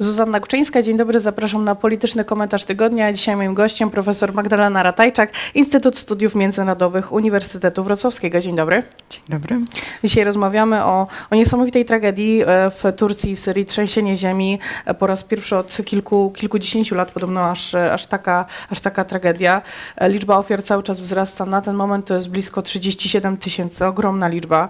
Zuzanna Kuczyńska, dzień dobry, zapraszam na polityczny komentarz tygodnia. Dzisiaj moim gościem profesor Magdalena Ratajczak, Instytut Studiów Międzynarodowych Uniwersytetu Wrocławskiego. Dzień dobry. Dzień dobry. Dzisiaj rozmawiamy o, o niesamowitej tragedii e, w Turcji i Syrii, trzęsienie ziemi e, po raz pierwszy od kilku, kilkudziesięciu lat, podobno aż, e, aż, taka, aż taka tragedia. Liczba ofiar cały czas wzrasta. Na ten moment to jest blisko 37 tysięcy, ogromna liczba.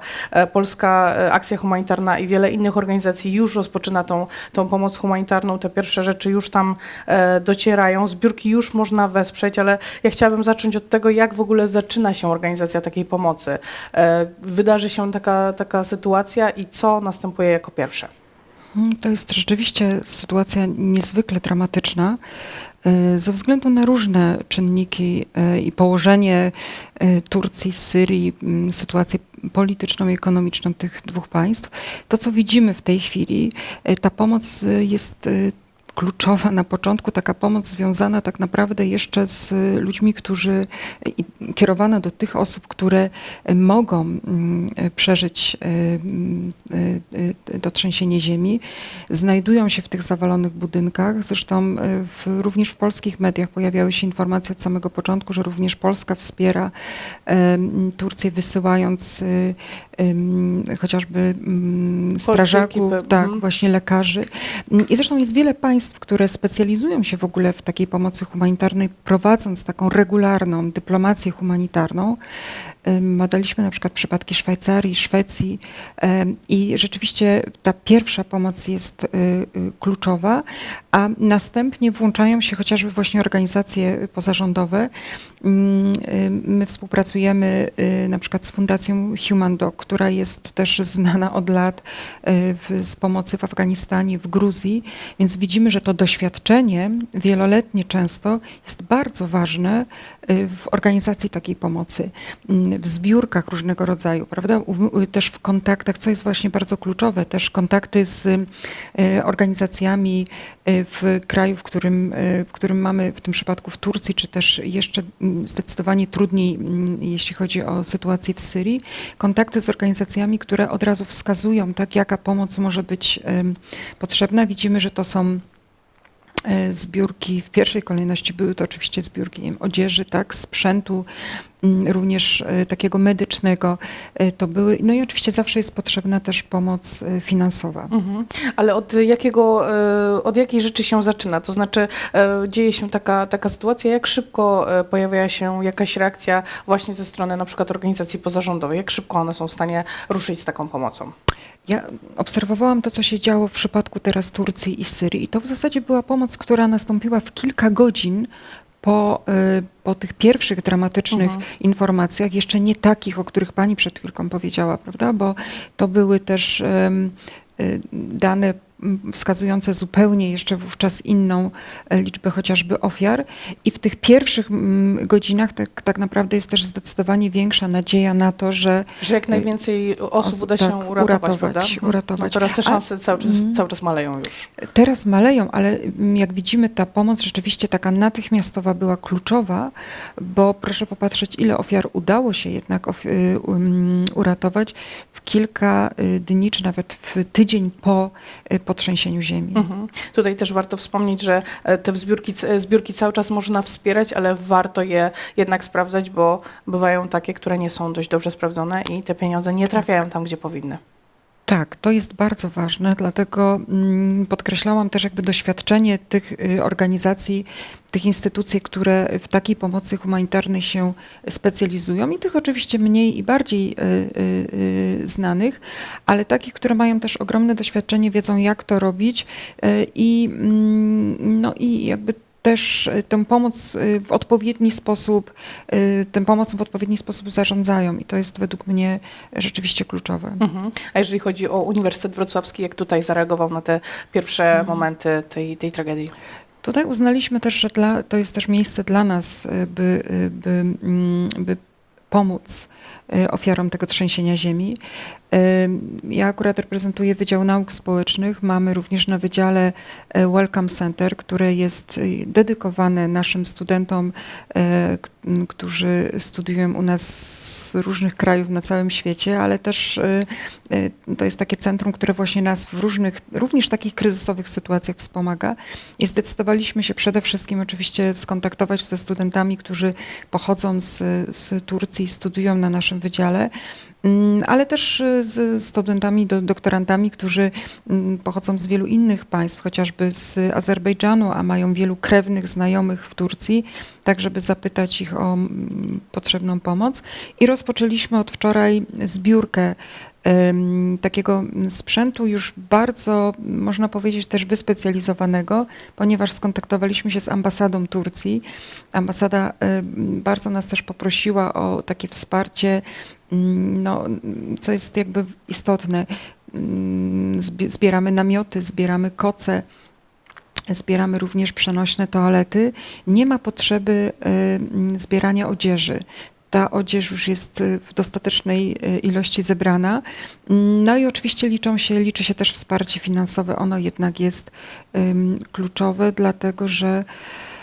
Polska Akcja Humanitarna i wiele innych organizacji już rozpoczyna tą, tą pomoc humanitarną. Te pierwsze rzeczy już tam e, docierają. Zbiórki już można wesprzeć, ale ja chciałabym zacząć od tego, jak w ogóle zaczyna się organizacja takiej pomocy. E, Wydarzy się taka, taka sytuacja i co następuje jako pierwsze? To jest rzeczywiście sytuacja niezwykle dramatyczna ze względu na różne czynniki y, i położenie y, Turcji, Syrii, mm, sytuację polityczną i ekonomiczną tych dwóch państw. To, co widzimy w tej chwili, y, ta pomoc y, jest y, kluczowa na początku, taka pomoc związana tak naprawdę jeszcze z ludźmi, którzy kierowana do tych osób, które mogą mm, przeżyć y, y, y, to trzęsienie ziemi, znajdują się w tych zawalonych budynkach. Zresztą w, również w polskich mediach pojawiały się informacje od samego początku, że również Polska wspiera Turcję, wysyłając chociażby strażaków, tak, mhm. właśnie lekarzy. Mm, I zresztą jest wiele państw, które specjalizują się w ogóle w takiej pomocy humanitarnej, prowadząc taką regularną dyplomację humanitarną. Badaliśmy na przykład przypadki Szwajcarii, Szwecji i rzeczywiście ta pierwsza pomoc jest y, y, kluczowa, a następnie włączają się chociażby właśnie organizacje pozarządowe. Mm, My współpracujemy y, na przykład z Fundacją Human Dog, która jest też znana od lat z pomocy w Afganistanie, w Gruzji, więc widzimy, że to doświadczenie wieloletnie często jest bardzo ważne w organizacji takiej pomocy, mm, w zbiórkach różnego rodzaju, prawda? Też w kontaktach, co jest właśnie bardzo kluczowe, też kontakty z y, organizacjami y, w kraju, w którym, y, w którym mamy, w tym przypadku w Turcji, czy też jeszcze mm, zdecydowanie trudniej, mm, jeśli chodzi o sytuację w Syrii, kontakty z organizacjami, które od razu wskazują, tak, jaka pomoc może być potrzebna. Widzimy, że to są zbiórki, w pierwszej kolejności były to oczywiście zbiórki nie wiem, odzieży, tak, sprzętu, również e, takiego medycznego. E, To były, no i oczywiście zawsze jest potrzebna też pomoc e, finansowa. Mhm. Ale od jakiego, od jakiej rzeczy się zaczyna? To znaczy dzieje się taka, taka sytuacja, jak szybko pojawia się jakaś reakcja właśnie ze strony na przykład organizacji pozarządowej? Jak szybko one są w stanie ruszyć z taką pomocą? Ja obserwowałam to, co się działo w przypadku teraz Turcji i Syrii. I to w zasadzie była pomoc, która nastąpiła w kilka godzin po, y, po tych pierwszych dramatycznych Mhm. informacjach, jeszcze nie takich, o których pani przed chwilką powiedziała, prawda? Bo to były też y, dane wskazujące zupełnie jeszcze wówczas inną e, liczbę chociażby ofiar. I w tych pierwszych godzinach tak, tak naprawdę jest też zdecydowanie większa nadzieja na to, że Że jak najwięcej osób, osób, uda się tak, uratować, uratować, prawda? Mhm. uratować. No teraz te A- szanse cały czas, Mhm. cały czas maleją już. Teraz maleją, ale jak widzimy, ta pomoc rzeczywiście taka natychmiastowa była kluczowa, bo proszę popatrzeć, ile ofiar udało się jednak y, um, uratować w kilka y, dni, czy nawet w tydzień po, y, po trzęsieniu ziemi. Mhm. Tutaj też warto wspomnieć, że e, te zbiórki, c- zbiórki cały czas można wspierać, ale warto je jednak sprawdzać, bo bywają takie, które nie są dość dobrze sprawdzone i te pieniądze nie trafiają tam, gdzie powinny. Tak, to jest bardzo ważne, dlatego mm, podkreślałam też jakby doświadczenie tych y, organizacji, tych instytucji, które w takiej pomocy humanitarnej się specjalizują i tych oczywiście mniej i bardziej y, y, znanych, ale takich, które mają też ogromne doświadczenie, wiedzą jak to robić i, mm, no, i jakby też y, tę pomoc y, w odpowiedni sposób, y, tę pomocą w odpowiedni sposób zarządzają i to jest według mnie rzeczywiście kluczowe. Mhm. A jeżeli chodzi o Uniwersytet Wrocławski, jak tutaj zareagował na te pierwsze Mhm. momenty tej, tej tragedii? Tutaj uznaliśmy też, że dla, to jest też miejsce dla nas, by, by, mm, by pomóc y, ofiarom tego trzęsienia ziemi. Y, Ja akurat reprezentuję Wydział Nauk Społecznych. Mamy również na wydziale e, Welcome Center, które jest y, dedykowane naszym studentom, którzy studiują u nas z różnych krajów na całym świecie, ale też to jest takie centrum, które właśnie nas w różnych, również takich kryzysowych sytuacjach wspomaga. I zdecydowaliśmy się przede wszystkim oczywiście skontaktować ze studentami, którzy pochodzą z, z Turcji i studiują na naszym wydziale, ale też e, z studentami, do, doktorantami, którzy mm, pochodzą z wielu innych państw, chociażby z Azerbejdżanu, a mają wielu krewnych, znajomych w Turcji, tak żeby zapytać ich o mm, potrzebną pomoc. I rozpoczęliśmy od wczoraj zbiórkę takiego sprzętu już bardzo, można powiedzieć, też wyspecjalizowanego, ponieważ skontaktowaliśmy się z ambasadą Turcji. Ambasada bardzo nas też poprosiła o takie wsparcie, mm, no, co jest jakby istotne. Mm, zbi- Zbieramy namioty, zbieramy koce, zbieramy również przenośne toalety. Nie ma potrzeby em, zbierania odzieży ta odzież już jest y, w dostatecznej y, ilości zebrana. Mm, No i oczywiście liczą się, liczy się też wsparcie finansowe. Ono jednak jest kluczowe, dlatego że y,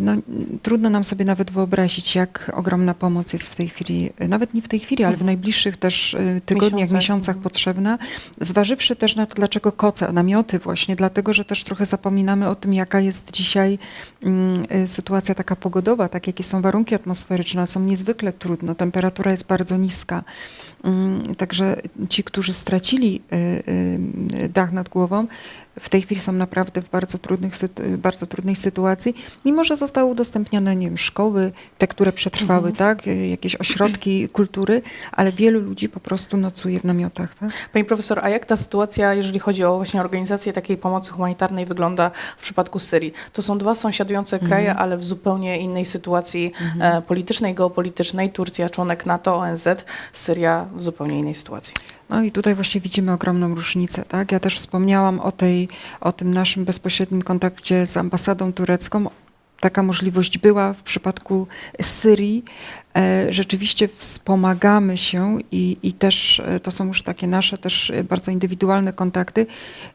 no, n- trudno nam sobie nawet wyobrazić, jak ogromna pomoc jest w tej chwili, y, nawet nie w tej chwili, ale w Mhm. najbliższych też y, tygodniach, Miesiącach, miesiącach mhm. potrzebna. Zważywszy też na to, dlaczego koce, namioty właśnie, dlatego, że też trochę zapominamy o tym, jaka jest dzisiaj mm, sytuacja taka pogodowa, tak jakie są warunki atmosferyczne, są niezwykle trudno, temperatura jest bardzo niska. Mm, Także ci, którzy stracili dach nad głową, w tej chwili są naprawdę w bardzo, trudnych, bardzo trudnej sytuacji, mimo że zostały udostępnione nie wiem, szkoły, te, które przetrwały, Mhm. tak, jakieś ośrodki kultury, ale wielu ludzi po prostu nocuje w namiotach. Tak? Pani profesor, a jak ta sytuacja, jeżeli chodzi o właśnie organizację takiej pomocy humanitarnej, wygląda w przypadku Syrii? To są dwa sąsiadujące Mhm. kraje, ale w zupełnie innej sytuacji e, politycznej, geopolitycznej. Turcja członek NATO, ONZ, Syria w zupełnie innej sytuacji. No i tutaj właśnie widzimy ogromną różnicę. Tak? Ja też wspomniałam o, tej, o tym naszym bezpośrednim kontakcie z ambasadą turecką. Taka możliwość była w przypadku Syrii. E, Rzeczywiście wspomagamy się i, i też e, to są już takie nasze też e, bardzo indywidualne kontakty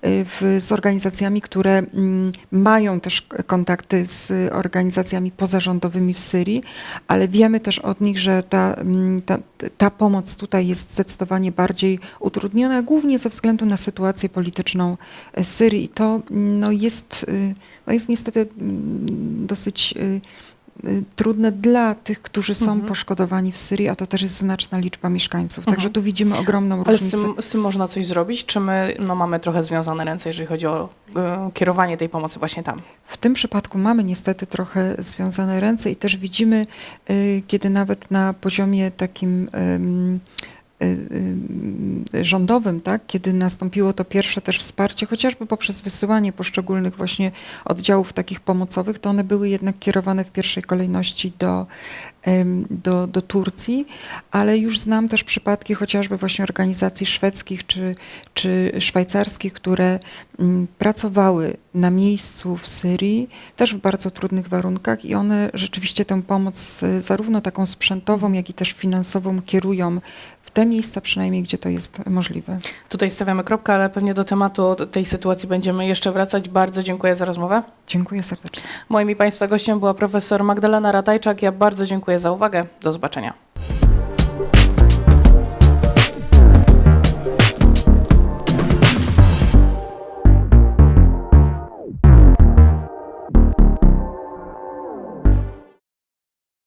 w, z organizacjami, które mm, mają też kontakty z organizacjami pozarządowymi w Syrii, ale wiemy też od nich, że ta, mm, ta, ta pomoc tutaj jest zdecydowanie bardziej utrudniona, głównie ze względu na sytuację polityczną Syrii. I to mm, no, jest, no, jest niestety dosyć trudne dla tych, którzy są Mhm. poszkodowani w Syrii, a to też jest znaczna liczba mieszkańców. Także Mhm. tu widzimy ogromną Ale z różnicę. tym, z tym można coś zrobić? Czy my no, mamy trochę związane ręce, jeżeli chodzi o e, kierowanie tej pomocy właśnie tam? W tym przypadku mamy niestety trochę związane ręce i też widzimy, y, kiedy nawet na poziomie takim y, y, rządowym, tak, kiedy nastąpiło to pierwsze też wsparcie, chociażby poprzez wysyłanie poszczególnych właśnie oddziałów takich pomocowych, to one były jednak kierowane w pierwszej kolejności do, do, do Turcji, ale już znam też przypadki chociażby właśnie organizacji szwedzkich czy, czy szwajcarskich, które mm, pracowały na miejscu w Syrii, też w bardzo trudnych warunkach i one rzeczywiście tę pomoc y, zarówno taką sprzętową, jak i też finansową kierują w te miejsca przynajmniej, gdzie to jest możliwe. Tutaj stawiamy kropkę, ale pewnie do tematu tej sytuacji będziemy jeszcze wracać. Bardzo dziękuję za rozmowę. Dziękuję serdecznie. Moim i Państwa gościem była profesor Magdalena Ratajczak. Ja bardzo dziękuję za uwagę. Do zobaczenia.